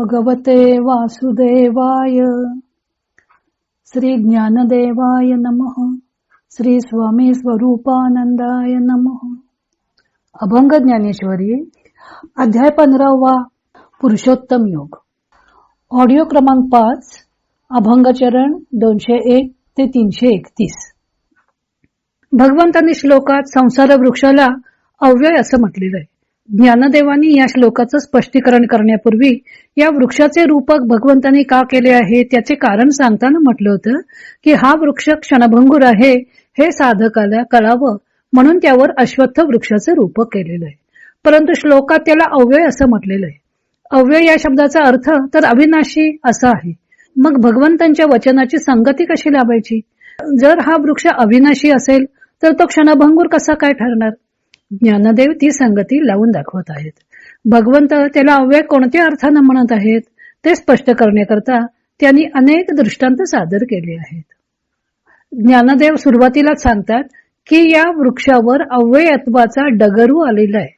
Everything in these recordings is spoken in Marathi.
भगवते वासुदेवाय. श्री ज्ञानदेवाय नमः. श्री स्वामी स्वरूपानंदाय नमः. अभंग ज्ञानेश्वरी अध्याय पंधरावा पुरुषोत्तम योग. ऑडिओ क्रमांक पाच अभंग चरण दोनशे एक ते तीनशे एकतीस. भगवंतांनी श्लोकात संसार वृक्षाला अव्यय असं म्हटलेलं आहे. ज्ञानदेवानी या श्लोकाचं स्पष्टीकरण करण्यापूर्वी या वृक्षाचे रूपक भगवंतांनी का केले आहे त्याचे कारण सांगताना म्हटलं होतं की हा वृक्ष क्षणभंगूर आहे हे साधकाला कळावं म्हणून त्यावर अश्वत्थ वृक्षाचे रूपक केलेलं आहे. परंतु श्लोकात त्याला अव्यय असं म्हटलेलं आहे. अव्यय या शब्दाचा अर्थ तर अविनाशी असा आहे. मग भगवंतांच्या वचनाची संगती कशी लावायची जर हा वृक्ष अविनाशी असेल तर तो क्षणभंगूर कसा काय ठरणार? ज्ञानदेव ती संगती लावून दाखवत आहेत. भगवंत त्याला अव्यय कोणत्या अर्थानं म्हणत आहेत ते स्पष्ट करण्याकरता त्यांनी अनेक दृष्टांत सादर केले आहेत. ज्ञानदेव सुरुवातीलाच सांगतात की या वृक्षावर अव्ययत्वाचा डगरू आलेला आहे.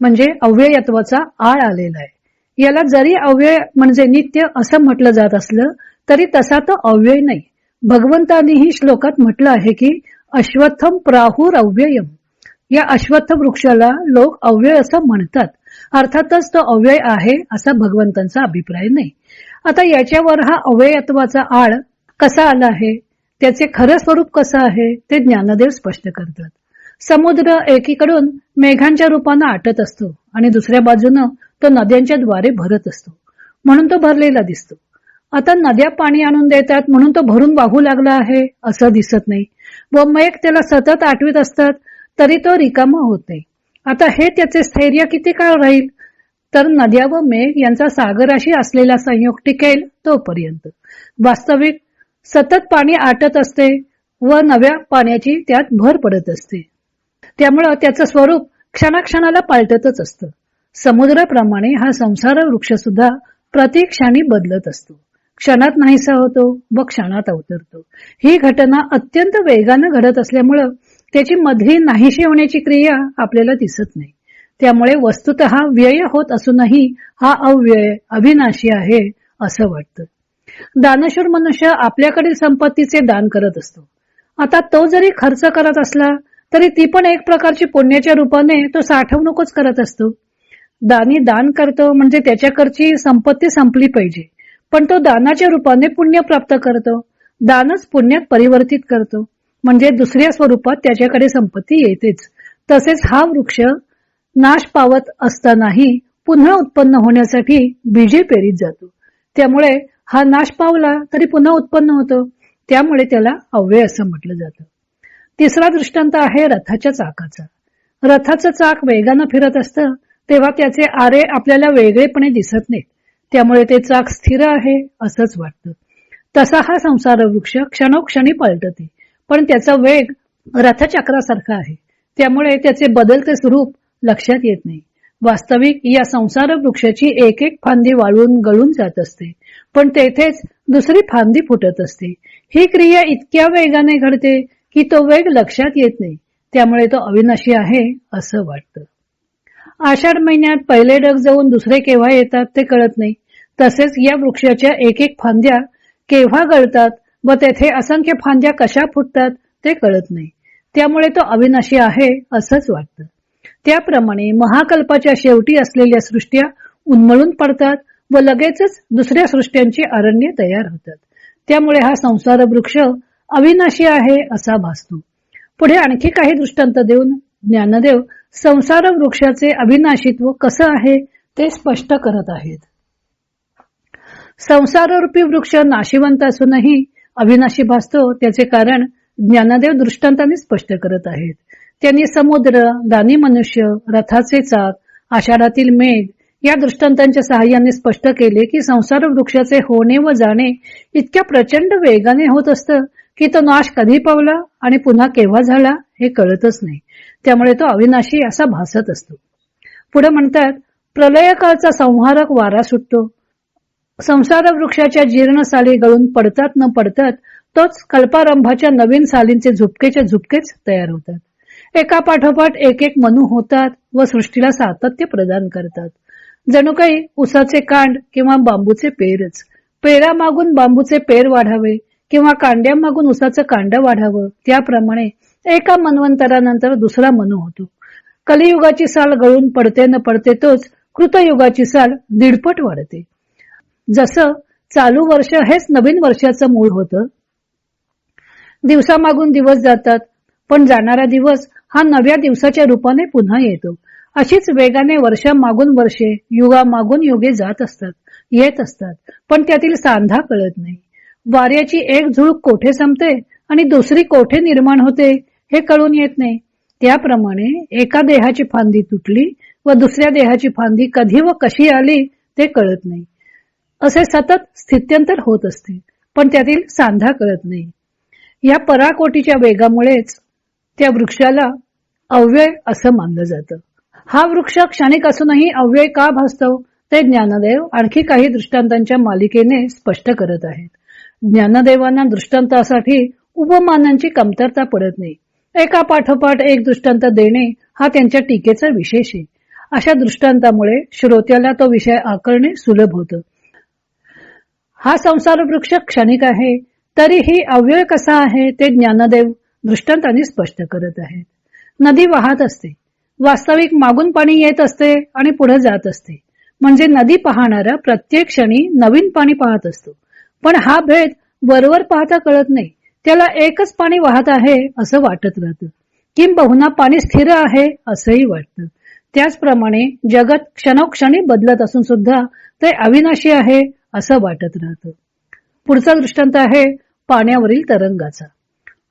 म्हणजे अव्ययत्वाचा आळ आलेला आहे. याला जरी अव्यय म्हणजे नित्य असं म्हटलं जात असलं तरी तसा तो अव्यय नाही. भगवंतांनीही श्लोकात म्हटलं आहे की अश्वत्थम प्राहुर अव्ययम या अश्वत्थ वृक्षाला लोक अव्यय असं म्हणतात. अर्थातच तो अव्यय आहे असा भगवंतांचा अभिप्राय नाही. आता याच्यावर हा अव्ययत्वाचा आळ कसा आला आहे? त्याचे खरं स्वरूप कसं आहे? ते ज्ञानदेव स्पष्ट करतात. समुद्र एकीकडून मेघांच्या रूपानं आटत असतो आणि दुसऱ्या बाजूनं तो नद्यांच्या द्वारे भरत असतो. म्हणून तो भरलेला दिसतो. आता नद्या पाणी आणून देतात म्हणून तो भरून वाहू लागला आहे असं दिसत नाही. व मेघ त्याला सतत आठवीत असतात तरी तो रिकामा होते. आता हे त्याचे स्थैर्य किती काळ राहील? तर नद्या व मेघ यांचा सागराशी असलेला संयोग टिकेल तोपर्यंत. वास्तविक सतत पाणी आटत असते व नव्या पाण्याची त्यात भर पडत असते. त्यामुळं त्याचं स्वरूप क्षणाक्षणाला पालटतच असतं. समुद्राप्रमाणे हा संसार वृक्ष सुद्धा प्रतिक्षणी बदलत असतो. क्षणात नाहीसा होतो व क्षणात अवतरतो. ही घटना अत्यंत वेगानं घडत असल्यामुळं त्याची मधली नाहीशी होण्याची क्रिया आपल्याला दिसत नाही. त्यामुळे वस्तुत व्यय होत असूनही हा अव्यय अविनाशी आहे असं वाटतं. दानशूर मनुष्य आपल्याकडील संपत्तीचे दान करत असतो. आता तो जरी खर्च करत असला तरी ती पण एक प्रकारची पुण्याच्या रूपाने तो साठवणूकच करत असतो. दानी दान करतो म्हणजे त्याच्याकडची संपत्ती संपली पाहिजे. पण तो दानाच्या रूपाने पुण्य प्राप्त करतो. दानच पुण्यात परिवर्तित करतो. म्हणजे दुसऱ्या स्वरूपात त्याच्याकडे संपत्ती येतेच. तसेच हा वृक्ष नाश पावत असतानाही पुन्हा उत्पन्न होण्यासाठी बीजे पेरीत जातो. त्यामुळे हा नाश पावला तरी पुन्हा उत्पन्न होतो. त्यामुळे त्याला अव्यय असं म्हटलं जातं. तिसरा दृष्टांत आहे रथाच्या चाकाचा. रथाचं चाक वेगानं फिरत असतं तेव्हा त्याचे आरे आपल्याला वेगळेपणे दिसत नाहीत. त्यामुळे ते चाक स्थिर आहे असंच वाटतं. तसा हा संसार वृक्ष क्षणोक्षणी पलटते. पण त्याचा वेग रथचक्रासारखा आहे. त्यामुळे त्याचे बदलते स्वरूप लक्षात येत नाही. वास्तविक या संसार वृक्षाची एक एक फांदी वाळून गळून जात असते पण तेथेच दुसरी फांदी फुटत असते. ही क्रिया इतक्या वेगाने घडते की तो वेग लक्षात येत नाही. त्यामुळे तो अविनाशी आहे असं वाटतं. आषाढ महिन्यात पहिले डग जाऊन दुसरे केव्हा येतात ते कळत नाही. तसेच या वृक्षाच्या एक एक फांद्या केव्हा गळतात व तेथे असंख्य फांद्या कशा फुटतात ते कळत नाही. त्यामुळे तो अविनाशी आहे असंच वाटतं. त्याप्रमाणे महाकल्पाच्या शेवटी असलेल्या सृष्ट्या उन्मळून पडतात व लगेचच दुसऱ्या सृष्ट्यांची अरण्य तयार होतात. त्यामुळे हा संसार वृक्ष अविनाशी आहे असा भासतो. पुढे आणखी काही दृष्टांत देऊन ज्ञानदेव संसार वृक्षाचे अविनाशित्व कसं आहे ते स्पष्ट करत आहेत. संसाररूपी वृक्ष नाशिवंत असूनही अविनाशी भासतो त्याचे कारण ज्ञानदेव दृष्टांताने स्पष्ट करत आहेत. त्यांनी समुद्र दानी मनुष्य रथाचे चाक आषाढातील मेघ या दृष्टांतांच्या सहाय्याने स्पष्ट केले की संसार वृक्षाचे होणे व जाणे इतक्या प्रचंड वेगाने होत असतं की तो नाश कधी पावला आणि पुन्हा केव्हा झाला हे कळतच नाही. त्यामुळे तो अविनाशी असा भासत असतो. पुढे म्हणतात प्रलयकाळचा संहारक वारा सुटतो. संसार वृक्षाच्या जीर्ण साली गळून पडतात न पडतात तोच कल्पारंभाच्या नवीन सालींचे झुपकेच्या झुपकेच तयार होतात. एका पाठोपाठ एक एक मनू होतात व सृष्टीला सातत्य प्रदान करतात. जणू काही उसाचे कांड किंवा बांबूचे पेरच. पेरा मागून बांबूचे पेर वाढावे किंवा कांड्या मागून उसाचं कांड वाढावं त्याप्रमाणे एका मनवंतरानंतर दुसरा मनु होतो. कलियुगाची साल गळून पडते न पडते तोच कृतयुगाची साल दीडपट वाढते. जसं चालू वर्ष हेच नवीन वर्षाचं मूळ होतं. दिवसामागून दिवस जातात पण जाणारा दिवस हा नव्या दिवसाच्या रूपाने पुन्हा येतो. अशीच वेगाने वर्षामागून वर्षे युगामागून युगे जात असतात येत असतात पण त्यातील सांधा कळत नाही. वाऱ्याची एक झुळूक कोठे संपते आणि दुसरी कोठे निर्माण होते हे कळून येत नाही. त्याप्रमाणे एका देहाची फांदी तुटली व दुसऱ्या देहाची फांदी कधी व कशी आली ते कळत नाही. असे सतत स्थित्यंतर होत असते पण त्यातील सांधा कळत नाही. या पराकोटीच्या वेगामुळेच त्या वृक्षाला अव्यय असं मानलं जातं. हा वृक्ष क्षणिक असूनही अव्यय का भासतो ते ज्ञानदेव आणखी काही दृष्टांतांच्या मालिकेने स्पष्ट करत आहेत. ज्ञानदेवांना दृष्टांतासाठी उपमानांची कमतरता पडत नाही. एका पाठोपाठ एक दृष्टांत देणे हा त्यांच्या टीकेचा विशेष आहे. अशा दृष्टांतामुळे श्रोत्याला तो विषय आकरणे सुलभ होतं. हा संसार वृक्ष क्षणिक आहे तरीही अव्यय कसा आहे ते ज्ञानदेव दृष्टांताने स्पष्ट करत आहेत. नदी वाहत असते. वास्तविक मागून पाणी येत असते आणि पुढे जात असते. म्हणजे नदी पाहणारा प्रत्येक क्षणी नवीन पाणी पाहत असतो. पण हा भेद वरवर पाहता कळत नाही. त्याला एकच पाणी वाहत आहे असं वाटत राहतं. किंबहुना पाणी स्थिर आहे असंही वाटतं. त्याचप्रमाणे जगत क्षणोक्षणी बदलत असून सुद्धा ते अविनाशी आहे असं वाटत राहतं. पुढचा दृष्टांत आहे पाण्यावरील तरंगाचा.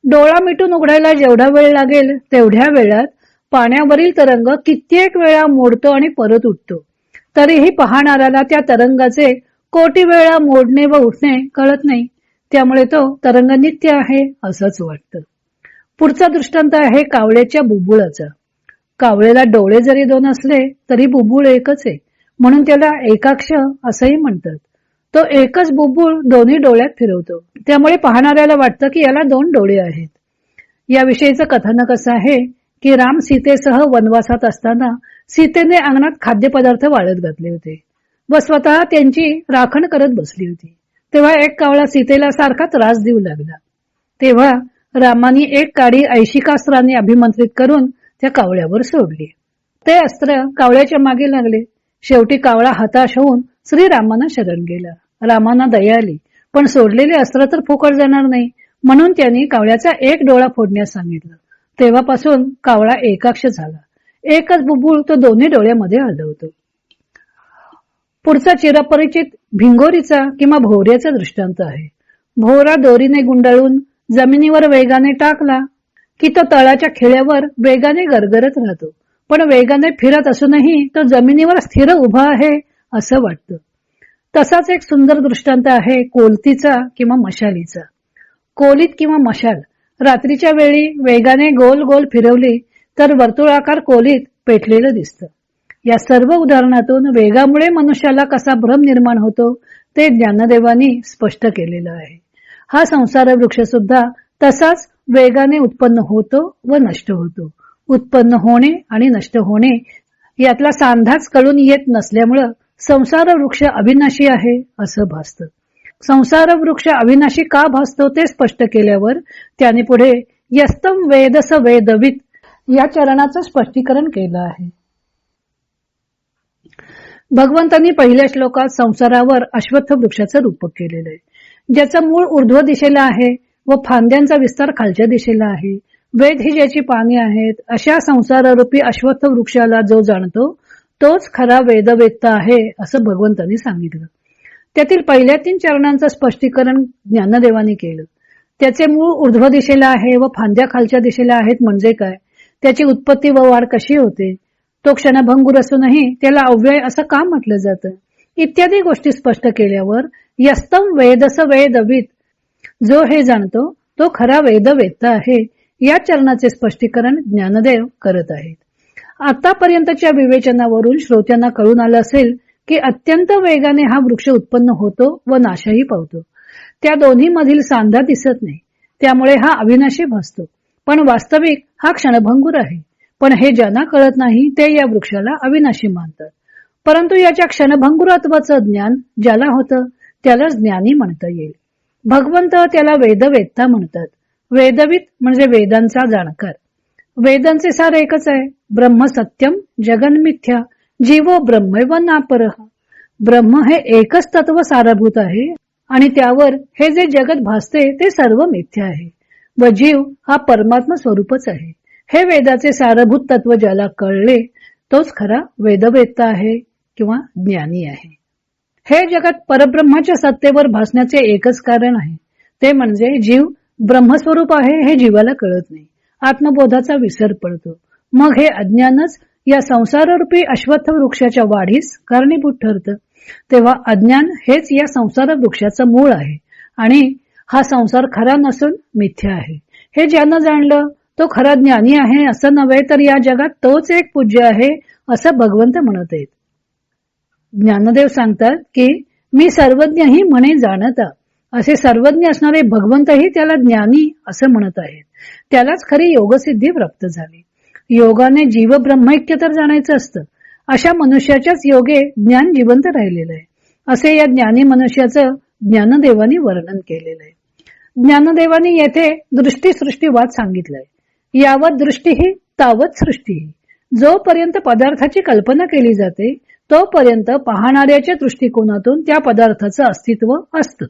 डोळा मिटून उघडायला जेवढा वेळ लागेल तेवढ्या वेळात पाण्यावरील तरंग कित्येक वेळा मोडतो आणि परत उठतो. तरीही पाहणाऱ्याला त्या तरंगाचे कोटी वेळा मोडणे व उठणे कळत नाही. त्यामुळे तो तरंग नित्य आहे असंच वाटतं. पुढचा दृष्टांत आहे कावळ्याच्या बुबुळाचा. कावळेला डोळे जरी दोन असले तरी बुबुळ एकच आहे. म्हणून त्याला एकाक्ष असंही म्हणतात. तो एकच बुबुळ दोन्ही डोळ्यात फिरवतो. त्यामुळे पाहणाऱ्याला वाटतं की याला दोन डोळे आहेत. याविषयीचं कथानक असं आहे की राम सीतेसह वनवासात असताना सीतेने अंगणात खाद्यपदार्थ वाळत घातले होते व स्वतः त्यांची राखण करत बसली होती. तेव्हा एक कावळा सीतेला सारखा त्रास देऊ लागला. तेव्हा रामानी एक काडी ऐशिकास्त्राने अभिमंत्रित करून त्या कावळ्यावर सोडली. ते अस्त्र कावळ्याच्या मागे लागले. शेवटी कावळा हताश होऊन श्रीरामांना शरण गेला. रामांना दया आली. पण सोडलेले अस्त्र तर फुकट जाणार नाही. म्हणून त्यांनी कावळ्याचा एक डोळा फोडण्यास सांगितलं. तेव्हापासून कावळा एकाक्ष झाला. एकच बुबुळ तो दोन्ही डोळ्यामध्ये हलवतो. पुढचा चिरपरिचित भिंगोरीचा किंवा भोवऱ्याचा दृष्टांत आहे. भोवरा दोरीने गुंडाळून जमिनीवर वेगाने टाकला की तो तळाच्या खिळ्यावर वेगाने गरगरत राहतो. पण वेगाने फिरत असूनही तो जमिनीवर स्थिर उभा आहे असं वाटतं. तसाच एक सुंदर दृष्टांत आहे कोलतीचा किंवा मशालीचा. कोलीत किंवा मशाल रात्रीच्या वेळी वेगाने गोल गोल फिरवली तर वर्तुळाकार कोलीत पेटलेलं दिसतं. या सर्व उदाहरणातून वेगामुळे मनुष्याला कसा भ्रम निर्माण होतो ते ज्ञानदेवानी स्पष्ट केलेलं आहे. हा संसार वृक्ष सुद्धा तसाच वेगाने उत्पन्न होतो व नष्ट होतो. उत्पन्न होणे आणि नष्ट होणे यातला सांधाच कळून येत नसल्यामुळं संसार वृक्ष अविनाशी आहे असं भासतं. संसार वृक्ष अविनाशी का भासतो ते स्पष्ट केल्यावर त्याने पुढे यस्तम वेदस वेदवित या चरणाचं स्पष्टीकरण केलं आहे. भगवंतांनी पहिल्या श्लोकात संसारावर अश्वत्थ वृक्षाचं रूपक केलेलं आहे. ज्याचं मूळ ऊर्ध्व दिशेला आहे व फांद्यांचा विस्तार खालच्या दिशेला आहे. वेद ही ज्याची पाने आहेत अशा संसाररूपी अश्वत्थ वृक्षाला जो जाणतो तोच खरा वेदवेत्ता आहे असं भगवंतांनी सांगितलं. त्यातील पहिल्या तीन चरणांचं स्पष्टीकरण ज्ञानदेवाने केलं. त्याचे मूळ ऊर्ध्व दिशेला आहे व फांद्या खालच्या दिशेला आहेत म्हणजे काय? त्याची उत्पत्ती व वाढ कशी होते? तो क्षणभंगूर असूनही त्याला अव्यय असं का म्हटलं जातं? इत्यादी गोष्टी स्पष्ट केल्यावर यस्तम वेदस वेदवित. जो हे जाणतो तो खरा वेदवेत्ता आहे. या चरणाचे स्पष्टीकरण ज्ञानदेव करत आहेत. आतापर्यंतच्या विवेचनावरून श्रोत्यांना कळून आलं असेल की अत्यंत वेगाने हा वृक्ष उत्पन्न होतो व नाशही पावतो. त्या दोन्ही मधील सांधा दिसत नाही. त्यामुळे हा अविनाशी भासतो. पण वास्तविक हा क्षणभंगूर आहे. पण हे ज्यांना कळत नाही ते या वृक्षाला अविनाशी मानतात. परंतु याच्या क्षणभंगुरत्वाचं ज्ञान ज्याला होतं त्याला ज्ञानी म्हणता येईल. भगवंत त्याला वेदवेत्ता म्हणतात. वेदवित म्हणजे वेदांचा जाणकार. वेदांचे सार एकच आहे. ब्रह्म सत्यम जगन मिथ्या. जीवो ब्रह्म व नापरह ब्रह्म हे एकच तत्व सारभूत आहे आणि त्यावर हे जे जगत भासते ते सर्व मिथ्या आहे. व जीव हा परमात्मा स्वरूपच आहे. हे वेदाचे सारभूत तत्व ज्याला कळले तोच खरा वेदवेत्ता आहे किंवा ज्ञानी आहे. हे जगत परब्रह्माच्या सत्तेवर भासण्याचे एकच कारण आहे. ते म्हणजे जीव ब्रह्मस्वरूप आहे हे जीवाला कळत नाही. आत्मबोधाचा विसर पडतो. मग हे अज्ञानच या संसाररूपी अश्वत्थ वृक्षाच्या वाढीस कारणीभूत ठरतं. तेव्हा अज्ञान हेच या संसार वृक्षाचं मूळ आहे आणि हा संसार खरा नसून मिथ्या आहे. हे ज्यानं जाणलं तो खरा ज्ञानी आहे असं नव्हे तर या जगात तोच एक पूज्य आहे असं भगवंत म्हणत आहेत. ज्ञानदेव सांगतात की मी सर्वज्ञ ही म्हणे जाणता असे सर्वज्ञ असणारे भगवंतही त्याला ज्ञानी असं म्हणत आहेत. त्यालाच खरी योगसिद्धी प्राप्त झाली. योगाने जीव ब्रह्मैक्य तर जाणायचं असतं. अशा मनुष्याच्याच योगे ज्ञान जिवंत राहिलेलं आहे. असे या ज्ञानी मनुष्याचं ज्ञानदेवानी वर्णन केलेलं आहे. ज्ञानदेवानी येथे दृष्टी सृष्टीवाद सांगितलंय. यावत दृष्टी ही तावत सृष्टी ही जोपर्यंत पदार्थाची कल्पना केली जाते तोपर्यंत पाहणाऱ्याच्या दृष्टिकोनातून त्या पदार्थाचं अस्तित्व असतं.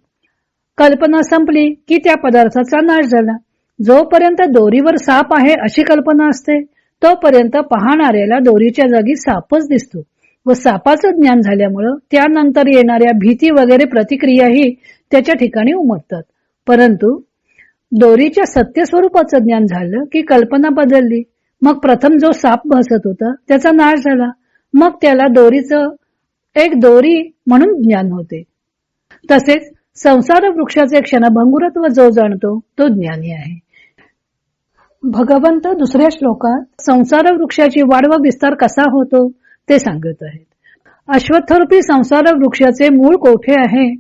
कल्पना संपली की त्या पदार्थाचा नाश झाला. जोपर्यंत दोरीवर साप आहे अशी कल्पना असते तोपर्यंत पाहणाऱ्याला दोरीच्या जागी सापच दिसतो व सापाचं ज्ञान झाल्यामुळं त्यानंतर येणाऱ्या भीती वगैरे प्रतिक्रियाही त्याच्या ठिकाणी उमटतात. परंतु दोरीच्या सत्य स्वरूपाचं ज्ञान झालं की कल्पना बदलली. मग प्रथम जो साप भासत होता त्याचा नाश झाला. मग त्याला दोरीचं एक दोरी म्हणून ज्ञान होते. तसेच संसार वृक्षाचे क्षणभंगुरत्व जो जाणतो तो ज्ञानी आहे. भगवंत दुसऱ्या श्लोकात संसार वृक्षाची वाढ व विस्तार कसा होतो ते सांगत आहेत. अश्वत्थरूपी संसार वृक्षाचे मूळ कोठे आहे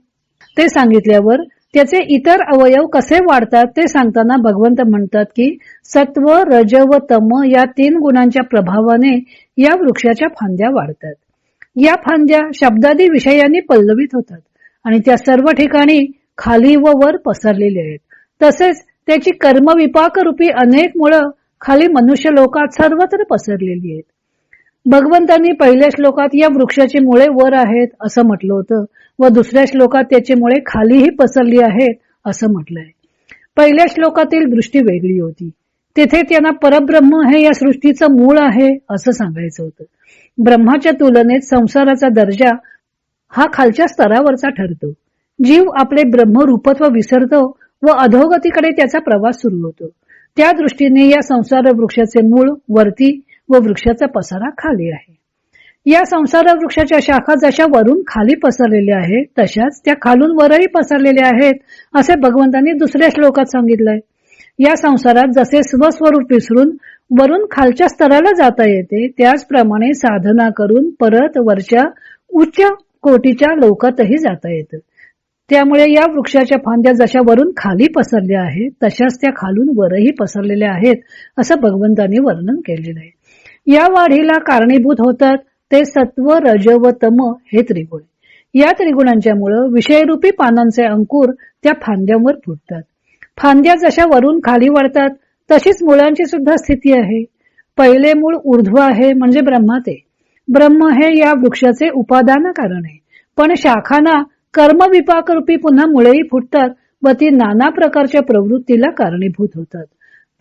ते सांगितल्यावर त्याचे इतर अवयव कसे वाढतात ते सांगताना भगवंत म्हणतात की सत्व रज व तम या तीन गुणांच्या प्रभावाने या वृक्षाच्या फांद्या वाढतात. या फांद्या शब्दादी विषयांनी पल्लवित होतात. आणि त्या सर्व ठिकाणी खाली व वर पसरलेले आहेत. तसेच त्याची कर्मविपाक रूपी अनेक मुळं खाली मनुष्य लोकात सर्वत्र पसरलेली आहेत. भगवंतांनी पहिल्या श्लोकात या वृक्षाची मुळे वर आहेत असं म्हटलं होतं व दुसऱ्या श्लोकात त्याची मुळे खालीही पसरली आहेत असं म्हटलंय. पहिल्या श्लोकातील दृष्टी वेगळी होती. तेथे त्यांना परब्रह्म हे या सृष्टीचं मूळ आहे असं सांगायचं होतं. ब्रह्माच्या तुलनेत संसाराचा दर्जा हा खालच्या स्तरावरचा ठरतो. जीव आपले ब्रह्मरूपत्व विसरतो व अधोगतीकडे त्याचा प्रवास सुरू होतो. त्या दृष्टीने या संसार वृक्षाचे मूळ वरती व वृक्षाचा पसारा खाली आहे. या संसार वृक्षाच्या शाखा जशा वरून खाली पसरलेल्या आहेत तशाच त्या खालून वरही पसरलेल्या आहेत असे भगवंतांनी दुसऱ्या श्लोकात सांगितलंय. या संसारात जसे स्वस्वरूप विसरून वरून खालच्या स्तराला जाता येते त्याचप्रमाणे साधना करून परत वरच्या उच्च कोटीच्या लोकातही जाता येतं. त्यामुळे या वृक्षाच्या फांद्या जशा वरून खाली पसरल्या आहेत तशाच त्या खालून वरही पसरलेल्या आहेत असं भगवंतांनी वर्णन केलेलं आहे. या वाढीला कारणीभूत होतात ते सत्व रज व तम हे त्रिगुण. या त्रिगुणांच्यामुळं विषयरूपी पानांचे अंकुर त्या फांद्यांवर फुटतात. फांद्या जशा वरून खाली वाढतात तशीच मुळांची सुद्धा स्थिती आहे. पहिले मूळ ऊर्ध्व आहे म्हणजे ब्रह्माते ब्रह्म हे या वृक्षाचे उपादान कारण आहे. पण शाखाना कर्मविपाक रूपी पुन्हा मुळेही फुटतात व ती नाना प्रकारच्या प्रवृत्तीला कारणीभूत होतात.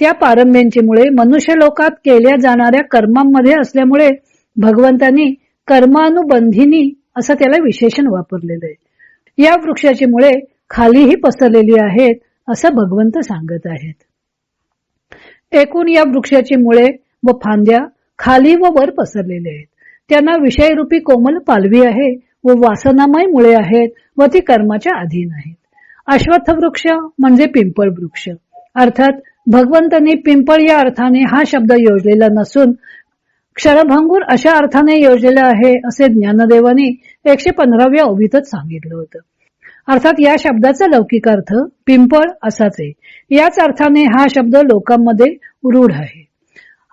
त्या पारंब्यांची मुळे मनुष्य लोकात केल्या जाणाऱ्या कर्मांमध्ये असल्यामुळे भगवंतांनी कर्मानुबंधिनी असं त्याला विशेषण वापरलेलं आहे. या वृक्षाची मुळे खालीही पसरलेली आहेत असं भगवंत सांगत आहेत. एकूण या वृक्षाची मुळे व फांद्या खाली व वर पसरलेले आहेत. त्यांना विषयरूपी कोमल पालवी आहे व वासनामय मुळे आहेत व ती कर्माच्या अधीन आहेत. अश्वत्थ वृक्ष म्हणजे पिंपळ वृक्ष. अर्थात भगवंतांनी पिंपळ या अर्थाने हा शब्द योजलेला नसून क्षरभंगूर अशा अर्थाने योजलेला आहे असे ज्ञानदेवाने एकशे पंधराव्या ओवीतच सांगितलं होतं. अर्थात या शब्दाचा लौकिक अर्थ पिंपळ असाच आहे. याच अर्थाने हा शब्द लोकांमध्ये रूढ आहे.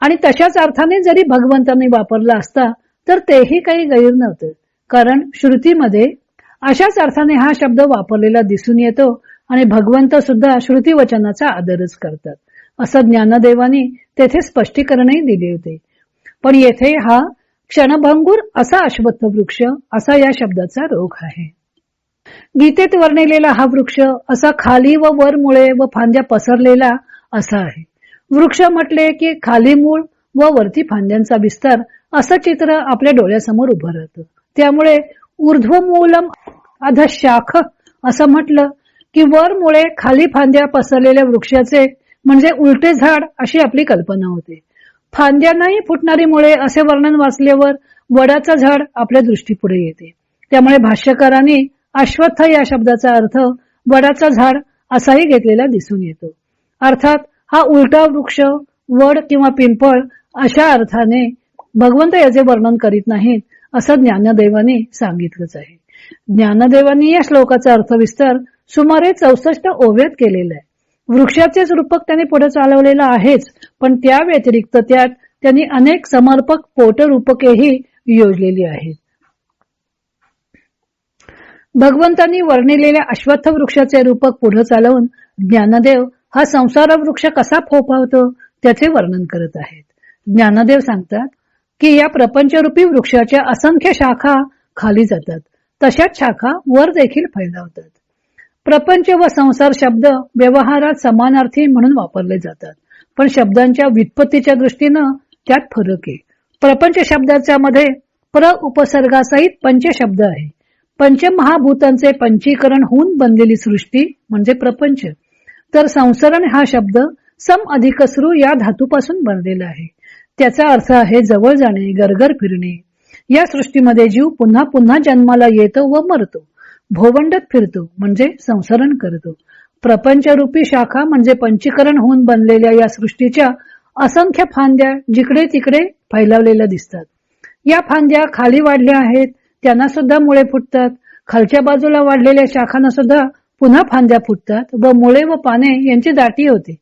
आणि तशाच अर्थाने जरी भगवंतांनी वापरला असता तर तेही काही गैर नव्हतं. कारण श्रुतीमध्ये अशाच अर्थाने हा शब्द वापरलेला दिसून येतो आणि भगवंत सुद्धा श्रुती वचनाचा आदरच करतात. असं ज्ञानदेवानी तेथे स्पष्टीकरणही दिले होते. पण येथे हा क्षणभंगूर असा अश्वत्थ वृक्ष असा या शब्दाचा रोग आहे. गीतेत वर्णिलेला हा वृक्ष असा खाली व वर मुळे व फांद्या पसरलेला असा आहे. वृक्ष म्हटले की खाली मूळ व वरती फांद्यांचा विस्तार असं चित्र आपल्या डोळ्यासमोर उभं राहतं. त्यामुळे ऊर्ध्वमूलम अध शाख असं म्हटलं की वर मुळे खाली फांद्या पसरलेल्या वृक्षाचे म्हणजे उलटे झाड अशी आपली कल्पना होते. फांद्यांनाही फुटणारी मुळे असे वर्णन वाचल्यावर वडाचं झाड आपल्या दृष्टीपुढे येते. त्यामुळे भाष्यकारांनी अश्वत्थ या शब्दाचा अर्थ वडाचा झाड असाही घेतलेला दिसून येतो. अर्थात हा उलटा वृक्ष वड किंवा पिंपळ अशा अर्थाने भगवंत याचे वर्णन करीत नाहीत असं ज्ञानदेवाने सांगितलंच आहे. ज्ञानदेवांनी या श्लोकाचा अर्थविस्तार सुमारे चौसष्ट ओव्यात केलेला आहे. वृक्षाचेच रूपक त्यांनी पुढे चालवलेलं आहेच पण त्या व्यतिरिक्त त्यात त्यांनी अनेक समर्पक पोटरूपकेही योजलेली आहेत. भगवंतांनी वर्णिलेल्या अश्वत्थ वृक्षाचे रूपक पुढे चालवून ज्ञानदेव हा संसार वृक्ष कसा फोपावतो त्याचे वर्णन करत आहेत. ज्ञानदेव सांगतात की या प्रपंचरूपी वृक्षाच्या असंख्य शाखा खाली जातात. तशाच शाखा वर देखील फैलावतात. प्रपंच व संसार शब्द व्यवहारात समानार्थी म्हणून वापरले जातात. पण शब्दांच्या व्युत्पत्तीच्या दृष्टीनं त्यात फरक आहे. प्रपंच शब्दाच्या मध्ये प्र उपसर्गासहित पंचशब्द आहे. पंचमहाभूतांचे पंचीकरण होऊन बनलेली सृष्टी म्हणजे प्रपंच. तर संसरण हा शब्द सम अधिकसरू या धातूपासून बनलेला आहे. त्याचा अर्थ आहे जवळ जाणे गरगर फिरणे. या सृष्टीमध्ये जीव पुन्हा पुन्हा जन्माला येतो व मरतो. भोवंडत फिरतो म्हणजे संसरण करतो. प्रपंचरूपी शाखा म्हणजे पंचीकरण होऊन बनलेल्या या सृष्टीच्या असंख्य फांद्या जिकडे तिकडे फैलावलेल्या दिसतात. या फांद्या खाली वाढल्या आहेत त्यांना सुद्धा मुळे फुटतात. खालच्या बाजूला वाढलेल्या शाखांना सुद्धा पुन्हा फांद्या फुटतात व मुळे व पाने यांची दाटी होते.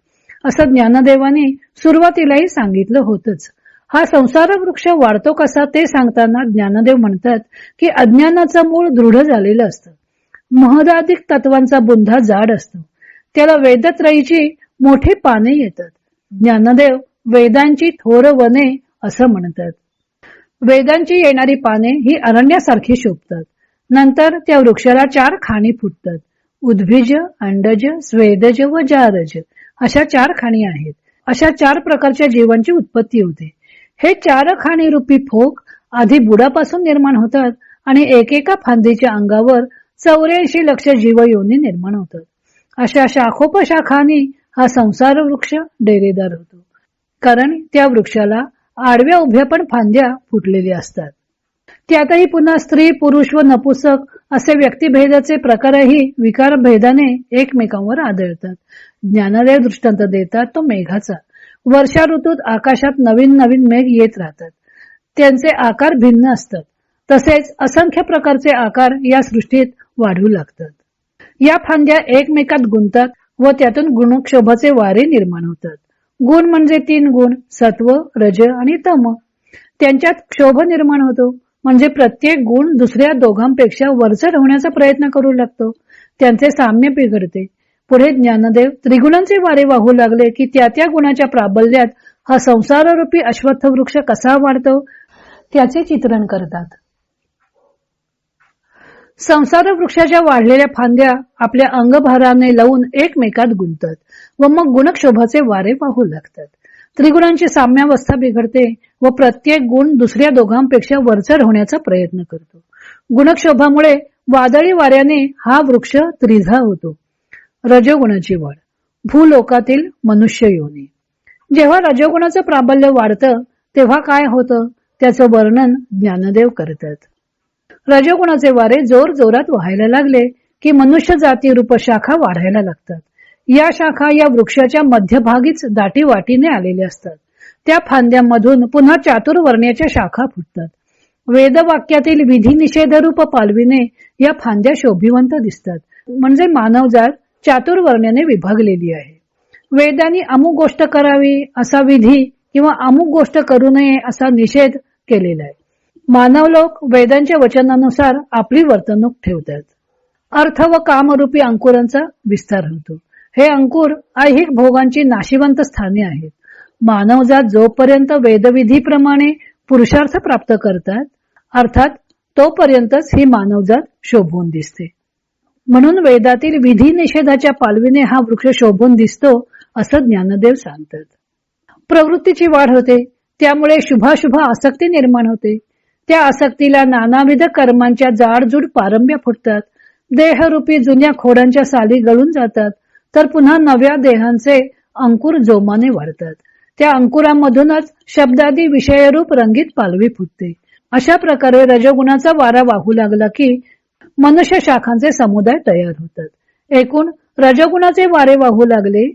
असं ज्ञानदेवाने सुरुवातीलाही सांगितलं होतच. हा संसार वृक्ष वाढतो कसा ते सांगताना ज्ञानदेव म्हणतात की अज्ञानाचं मूळ दृढ झालेलं असतं. महदाधिक तत्वांचा बुंधा जाड असतो. त्याला वेदत्रयीची मोठी पाने येतात. ज्ञानदेव वेदांची थोर वने असं म्हणतात. वेदांची येणारी पाने ही अरण्यासारखी शोभतात. नंतर त्या वृक्षाला चार खाणी फुटतात. उद्भिज अंडज स्वेदज व जारज. अशा चार खाणी आहेत. अशा चार प्रकारच्या जीवांची उत्पत्ती होते. हे चार खाणी रूपी फोक आधी बुडापासून निर्माण होतात आणि एकेका फांदीच्या अंगावर चौऱ्याऐंशी लक्ष जीवयोनी निर्माण होतात. अशा शाखोपशाखानी हा संसार वृक्ष डेरेदार होतो. कारण त्या वृक्षाला आडव्या उभ्या पण फांद्या फुटलेल्या असतात. त्यातही पुन्हा स्त्री पुरुष व नपुसक असे व्यक्तिभेदाचे प्रकारही विकार भेदाने एकमेकांवर आदळतात. ज्ञानादय दृष्टांत देतात तो मेघाचा. वर्षा ऋतूत आकाशात नवीन नवीन मेघ येत राहतात. त्यांचे आकार भिन्न असतात. तसेच असंख्य प्रकारचे आकार या सृष्टीत वाढू लागतात. या फांद्या एकमेकात गुंतात व त्यातून गुणक्षोभाचे वारे निर्माण होतात. गुण म्हणजे तीन गुण सत्व रज आणि तम. त्यांच्यात क्षोभ निर्माण होतो. म्हणजे प्रत्येक गुण दुसऱ्या दोघांपेक्षा वरचढ होण्याचा प्रयत्न करू लागतो. त्यांचे साम्य बिघडते. पुढे ज्ञानदेव त्रिगुणांचे वारे वाहू लागले की त्या त्या गुणाच्या प्राबल्यात हा संसाररूपी अश्वत्थ वृक्ष कसा वाढतो? त्याचे चित्रण करतात. संसार वृक्षाच्या वाढलेल्या फांद्या आपल्या अंगभाराने लावून एकमेकात गुंततात व मग गुणक्षोभाचे वारे वाहू लागतात. त्रिगुणांची साम्यावस्था बिघडते व प्रत्येक गुण दुसऱ्या दोघांपेक्षा वरचढ होण्याचा प्रयत्न करतो. गुणक्षोभामुळे वादळी वाऱ्याने हा वृक्ष त्रिधा होतो. रजोगुणाची वाढ. भूलोकातील मनुष्य योनी. जेव्हा रजोगुणाचं प्राबल्य वाढतं तेव्हा काय होतं? त्याचं वर्णन ज्ञानदेव करतात. रजोगुणाचे वारे जोर जोरात व्हायला लागले की मनुष्य जाती रूप शाखा वाढायला लागतात. या शाखा या वृक्षाच्या मध्यभागीच दाटी वाटीने आलेल्या असतात. त्या फांद्यांमधून पुन्हा चातुर्वर्ण्याच्या शाखा फुटतात. वेदवाक्यातील विधी निषेधरूप पालवीने या फांद्या शोभिवंत दिसतात. म्हणजे मानवजात चातुर्वर्ण्याने विभागलेली आहे. वेदांनी अमुक गोष्ट करावी असा विधी किंवा अमुक गोष्ट करू नये असा निषेध केलेला आहे. मानव लोक वेदांच्या वचनानुसार आपली वर्तणूक ठेवतात. अर्थ व कामरूपी अंकुरांचा विस्तार होतो. हे अंकुर ऐहिक भोगांची नाशिवंत स्थाने आहेत. मानवजात जोपर्यंत वेदविधीप्रमाणे पुरुषार्थ प्राप्त करतात अर्थात तोपर्यंतच ही मानवजात शोभून दिसते. म्हणून वेदातील विधी निषेधाच्या पालवीने हा वृक्ष शोभून दिसतो असं ज्ञानदेव सांगतात. प्रवृत्तीची वाढ होते त्यामुळे शुभाशुभ आसक्ती निर्माण होते. त्या आसक्तीला नानाविध कर्मांच्या जाडजूड पारंब्या फुटतात. देहरूपी जुन्या खोडांच्या साली गळून जातात. तर पुन्हा नव्या देहांचे अंकुर जोमाने वाढतात. त्या अंकुरामधूनच शब्दादी विषयरूप रंगीत पालवी फुटते. अशा प्रकारे रजगुणाचा वारा वाहू लागला की मनुष्य शाखांचे समुदाय तयार होतात. एकूण रजगुणाचे वारे वाहू लागले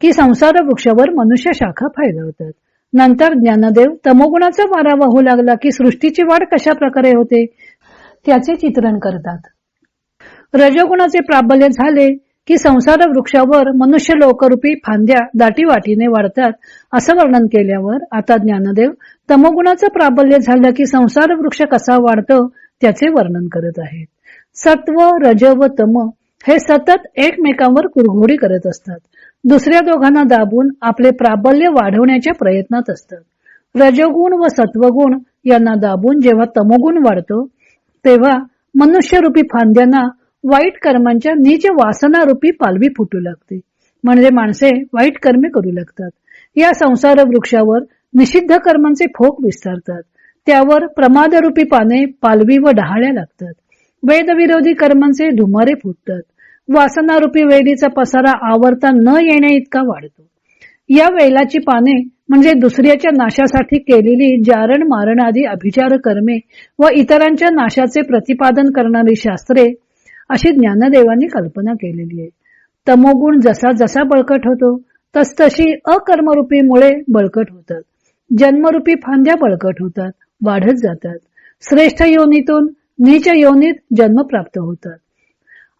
की संसार वृक्षावर मनुष्य शाखा फैलवतात. नंतर ज्ञानदेव तमोगुणाचा वारा वाहू लागला की सृष्टीची वाढ कशा प्रकारे होते त्याचे चित्रण करतात. रजगुणाचे प्राबल्य झाले की संसार वृक्षावर मनुष्य लोकरूपी फांद्या दाटी वाटीने वाढतात असं वर्णन केल्यावर आता ज्ञानदेव तमोगुणाचं प्राबल्य झालं की संसार वृक्ष कसा वाढतो त्याचे वर्णन करत आहेत. सत्व रज व तम हे सतत एकमेकांवर कुरघोडी करत असतात. दुसऱ्या दोघांना दाबून आपले प्राबल्य वाढवण्याच्या प्रयत्नात असतात. रजगुण व सत्वगुण यांना दाबून जेव्हा तमोगुण वाढतो तेव्हा मनुष्यरूपी फांद्यांना वाईट कर्मांच्या नीच वासनारूपी पालवी फुटू लागते. म्हणजे माणसे वाईट कर्मे करू लागतात. या संसार वृक्षावर निषिद्ध कर्मांचे फोक विस्तारतात. त्यावर प्रमादरूपी पाने पालवी व डहाळ्या लागतात. वेदविरोधी कर्मांचे धुमारे फुटतात. वासनारूपी वेलीचा पसारा आवर्ता न येण्या इतका वाढतो. या वेलाची पाने म्हणजे दुसऱ्याच्या नाशासाठी केलेली जारण मारण आदी अभिचार कर्मे व इतरांच्या नाशाचे प्रतिपादन करणारी शास्त्रे अशी ज्ञानदेवांनी कल्पना केलेली आहे. तमोगुण जसा जसा बळकट होतो तस तशी अकर्मरूपी मुळे बळकट होतात. जन्मरूपी फांद्या बळकट होतात वाढत जातात. श्रेष्ठ योनीतून नीच योनीत जन्म प्राप्त होतात.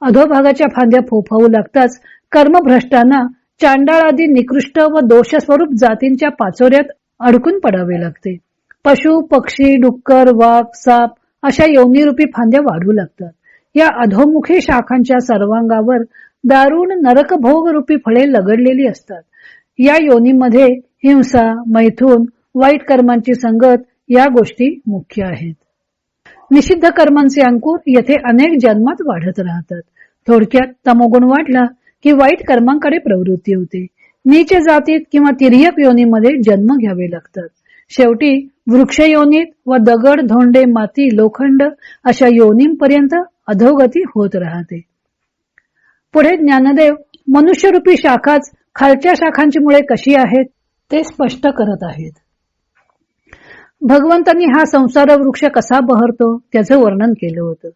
अधोभागाच्या फांद्या फोफावू लागताच कर्मभ्रष्टांना चांडाळ आदी निकृष्ट व दोषस्वरूप जातींच्या पाचोऱ्यात अडकून पडावे लागते. पशु पक्षी डुक्कर वाघ साप अशा योनीरूपी फांद्या वाढू लागतात. या अधोमुखी शाखांच्या सर्वांगावर दारुण नरकभोगरूपी फळे लगडलेली असतात. या योनीमध्ये हिंसा मैथून वाईट कर्मांची संगत या गोष्टी मुख्य आहेत. निषिद्ध कर्मांचे अंकुर येथे अनेक जन्मात वाढत राहतात. थोडक्यात तमोगुण वाढला की वाईट कर्मांकडे प्रवृत्ती होते. नीच जातीत किंवा तिर्यक योनीमध्ये जन्म घ्यावे लागतात. शेवटी वृक्ष योनीत व दगड धोंडे माती लोखंड अशा योनींपर्यंत अधोगती होत राहते. पुढे ज्ञानदेव मनुष्यरूपी शाखाच खालच्या शाखांची मुळे कशी आहेत ते स्पष्ट करत आहेत. भगवंतांनी हा संसार वृक्ष कसा बहरतो त्याचं वर्णन केलं होतं.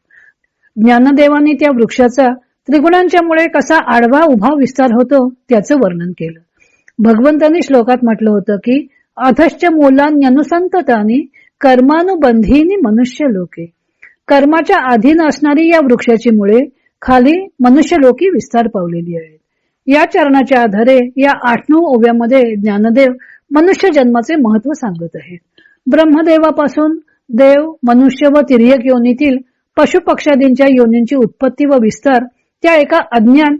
ज्ञानदेवांनी त्या वृक्षाचा त्रिगुणांच्या मुळे कसा आडवा उभा विस्तार होतो त्याचं वर्णन केलं. भगवंतांनी श्लोकात म्हटलं होतं की अधश्च मूलान्यनुसंततानी कर्मानुबंधीनी मनुष्य लोके कर्माच्या अधीन असणारी या वृक्षाची मुळे खाली मनुष्य लोकी विस्तार पावलेली आहेत. या चरणाच्या आधारे या आठ नऊ ओव्यामध्ये ज्ञानदेव मनुष्य जन्माचे महत्त्व सांगत आहेत. ब्रह्मदेवापासून देव मनुष्य व तिर्यक योनीतील पशुपक्षादींच्या योनींची उत्पत्ती व विस्तार त्या एका अज्ञान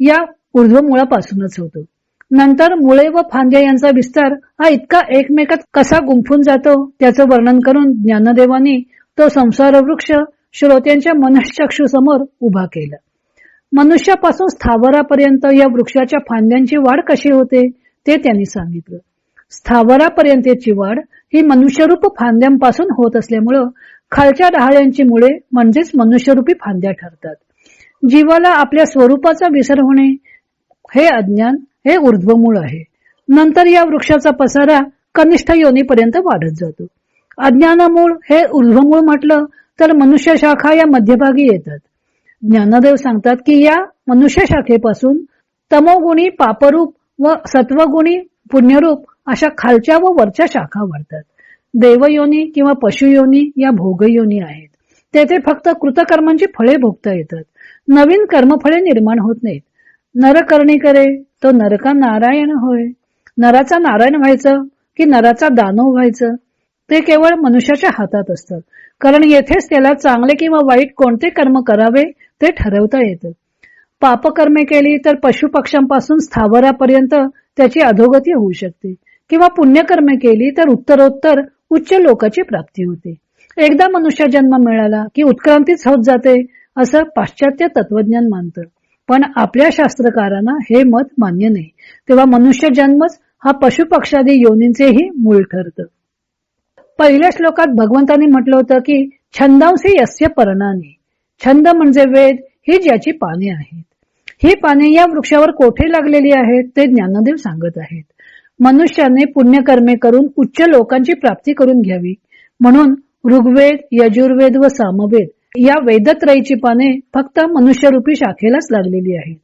या ऊर्ध्वमुळापासूनच होतो. नंतर मुळे व फांद्या यांचा विस्तार हा इतका एकमेकात कसा गुंफून जातो त्याचं वर्णन करून ज्ञानदेवानी तो संसार वृक्ष श्रोत्यांच्या मनश्चक्षू समोर उभा केला. मनुष्यापासून स्थावरापर्यंत या वृक्षाच्या फांद्यांची वाढ कशी होते ते त्यांनी सांगितलं. स्थावरापर्यंतची वाढ ही मनुष्यरूप फांद्यांपासून होत असल्यामुळं खालच्या डहाळ्यांची मुळे म्हणजेच मनुष्यरूपी फांद्या ठरतात. जीवाला आपल्या स्वरूपाचा विसर होणे हे अज्ञान हे ऊर्ध्वमूळ आहे. नंतर या वृक्षाचा पसारा कनिष्ठ योनीपर्यंत वाढत जातो. अज्ञानामूळ हे ऊर्ध्वमूळ म्हटलं तर मनुष्य शाखा या मध्यभागी येतात. ज्ञानदेव सांगतात की या मनुष्य शाखेपासून तमोगुणी पापरूप व सत्वगुणी पुण्यरूप अशा खालच्या व वरच्या शाखा वाढतात देवयोनी किंवा पशुयोनी या भोगयोनी आहेत. तेथे फक्त कृतकर्मांची फळे भोगता येतात. नवीन कर्मफळे निर्माण होत नाहीत. नरकर्णी करे तो नरका नारायण होय. नराचा नारायण व्हायचं की नराचा दानव व्हायचं? ते केवळ मनुष्याच्या हातात असतं कारण येथेच त्याला चांगले किंवा वाईट कोणते कर्म करावे ते ठरवता येतं. पापकर्मे केली तर पशु पक्ष्यांपासून स्थावरापर्यंत त्याची अधोगती होऊ शकते. किंवा पुण्यकर्मे केली तर उत्तरोत्तर उच्च लोकाची प्राप्ती होते. एकदा मनुष्य जन्म मिळाला की उत्क्रांतीच होत जाते असं पाश्चात्य तत्वज्ञान मानतं. पण आपल्या शास्त्रकारांना हे मत मान्य नाही. तेव्हा मनुष्य जन्मच हा पशुपक्षादी योनींचेही मूळ ठरतं. पहिल्या श्लोकात भगवंतांनी म्हटलं होतं की छंदांशी यस्य पर्णाने. छंद म्हणजे वेद ही ज्याची पाने आहेत. ही पाने या वृक्षावर कोठे लागलेली आहेत ते ज्ञानदेव सांगत आहेत. मनुष्याने पुण्यकर्मे करून उच्च लोकांची प्राप्ती करून घ्यावी. म्हणून ऋग्वेद यजुर्वेद व सामवेद या वेदत्रयीची पाने फक्त मनुष्यरूपी शाखेलाच लागलेली आहेत.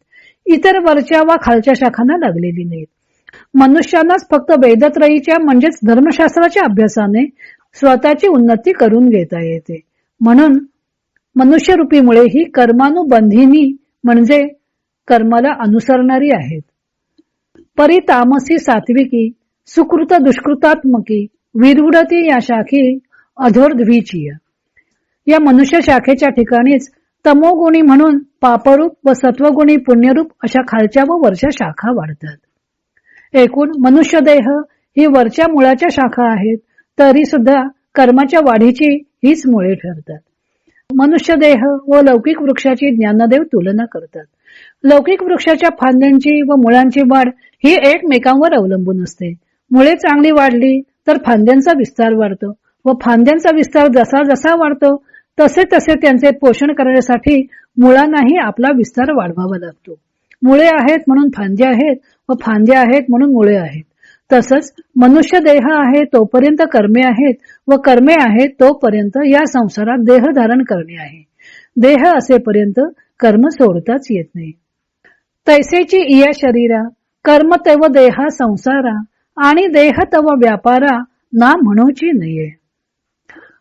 इतर वरच्या वा खालच्या शाखांना लागलेली नाहीत. मनुष्यानाच फक्त वेदत्रयीच्या म्हणजेच धर्मशास्त्राच्या अभ्यासाने स्वतःची उन्नती करून घेता येते. म्हणून मनुष्यरूपीमुळे ही कर्मानुबंधिनी म्हणजे कर्माला अनुसरणारी आहेत. परितामसी सात्विकी सुकृत दुष्कृतात्मकी विरवडती या शाखी अधोर्ध्वीचीय. या मनुष्य शाखेच्या ठिकाणीच तमोगुणी म्हणून पापरूप व सत्वगुणी पुण्यरूप अशा खालच्या व वरच्या शाखा वाढतात. एकूण मनुष्यदेह ही वरच्या मुळाच्या शाखा आहेत तरी सुद्धा कर्माच्या वाढीची हीच मुळे ठरतात. मनुष्यदेह व लौकिक वृक्षाची ज्ञानदेव तुलना करतात. लौकिक वृक्षाच्या फांद्यांची व मुळांची वाढ ही एकमेकांवर अवलंबून असते. मुळे चांगली वाढली तर फांद्यांचा विस्तार वाढतो व फांद्यांचा विस्तार जसा जसा वाढतो तसे तसे त्यांचे पोषण करण्यासाठी मुळांनाही आपला विस्तार वाढवावा लागतो. मुळे आहेत म्हणून फांदे आहेत व फांदे आहेत म्हणून मुळे आहेत. तसंच मनुष्य देह आहे तोपर्यंत कर्मे आहेत व कर्मे आहेत तोपर्यंत या संसारात देह धारण करणे आहे. देह असेपर्यंत कर्म सोडताच येत नाही. तैसेची इया शरीरा कर्म तेव देहा संसारा आणि देह तव व्यापारा ना म्हणूची नाहीये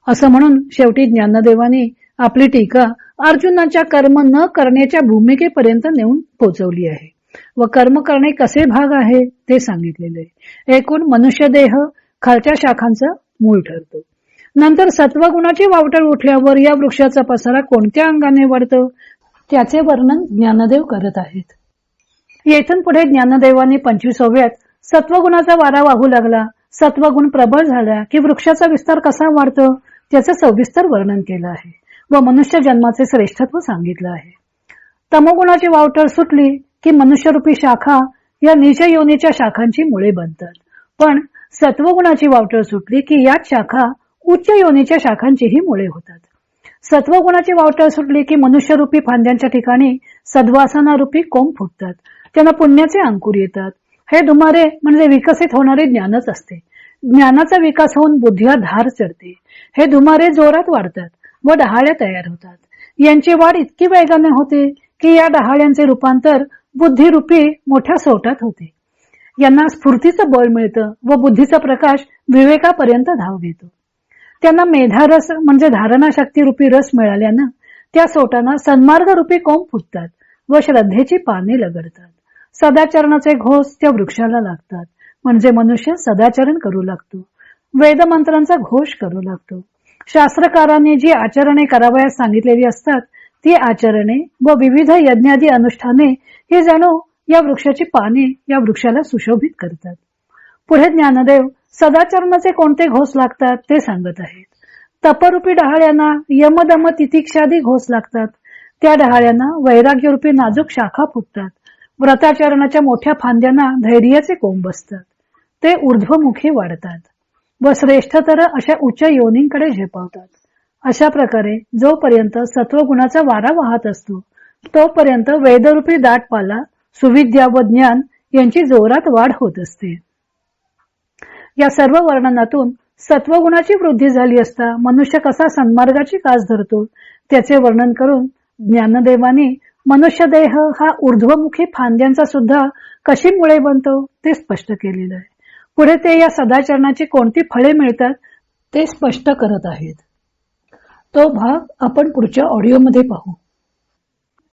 असं म्हणून शेवटी ज्ञानदेवाने आपली टीका अर्जुनाच्या कर्म न करण्याच्या भूमिकेपर्यंत नेऊन पोचवली आहे. व कर्म करणे कसे भाग आहे ते सांगितलेले आहे. एकूण मनुष्य देह खालच्या शाखांचा मूळ ठरतो. नंतर सत्वगुणाची वावटळ उठल्यावर या वृक्षाचा पसारा कोणत्या अंगाने वाढतो त्याचे वर्णन ज्ञानदेव करत आहेत. येथून पुढे ज्ञानदेवाने पंचवीसाव्यात सत्वगुणाचा वारा वाहू लागला. सत्वगुण प्रबळ झाला की वृक्षाचा विस्तार कसा वाढतो त्याचे सविस्तर वर्णन केलं आहे व मनुष्य जन्माचे श्रेष्ठत्व सांगितलं आहे. तमोगुणाची वावटळ सुटली की मनुष्यरूपी शाखा या निज योनीच्या शाखांची मुळे बनतात. पण सत्वगुणाची वावटळ सुटली की याच शाखा उच्च योनीच्या शाखांचीही मुळे होतात. सत्वगुणाची वावटळ सुटली की मनुष्यरूपी फांद्यांच्या ठिकाणी सद्वासनारूपी कोंब फुटतात. त्यांना पुण्याचे अंकुर येतात. हे धुमारे म्हणजे विकसित होणारे ज्ञानच असते. ज्ञानाचा विकास होऊन बुद्धीला धार चढते. हे धुमारे जोरात वाढतात व डहाळ्या तयार होतात. यांची वाढ इतकी वेगाने होते की या डहाळ्यांचे रूपांतर बुद्धिरूपी मोठ्या सोटात होते. यांना स्फूर्तीचं बळ मिळतं व बुद्धीचा प्रकाश विवेकापर्यंत धाव घेतो. त्यांना मेधारस म्हणजे धारणा शक्ती रूपी रस मिळाल्यानं त्या सोटांना सन्मार्ग रूपी कोंब फुटतात व श्रद्धेची पाने लगडतात. सदाचरणाचे घोष त्या वृक्षाला लागतात. म्हणजे मनुष्य सदाचरण करू लागतो. वेदमंत्रांचा घोष करू लागतो. शास्त्रकारांनी जी आचरणे करावयास सांगितलेली असतात ती आचरणे व विविध यज्ञादी अनुष्ठाने ही जणू या वृक्षाची पाने या वृक्षाला सुशोभित करतात. पुढे ज्ञानदेव सदाचरणाचे कोणते घोष लागतात ते सांगत आहेत. तपरूपी डहाळ्यांना यमदम तितिक्षादी घोष लागतात. त्या डहाळ्यांना वैराग्यरूपी नाजूक शाखा फुटतात. व्रताचरणाच्या मोठ्या फांद्यांना धैर्याचे कोंब बसतात. ते ऊर्ध्वमुखी वाढतात. व श्रेष्ठतर अशा उच्च योनींकडे झेपावतात. अशा प्रकारे जोपर्यंत सत्वगुणाचा वारा वाहत असतो तोपर्यंत वेदरूपी दाटपाला सुविद्या व ज्ञान यांची जोरात वाढ होत असते. या सर्व वर्णनातून सत्वगुणाची वृद्धी झाली असता मनुष्य कसा सन्मार्गाची कास धरतो त्याचे वर्णन करून ज्ञानदेवाने मनुष्य देह हा ऊर्ध्वमुखी फांद्यांचा सुद्धा कशी मुळे बनतो ते स्पष्ट केलेलं आहे. पुढे ते या सदाचरणाची कोणती फळे मिळतात ते स्पष्ट करत आहेत. तो भाग आपण पुढच्या ऑडिओमध्ये पाहू.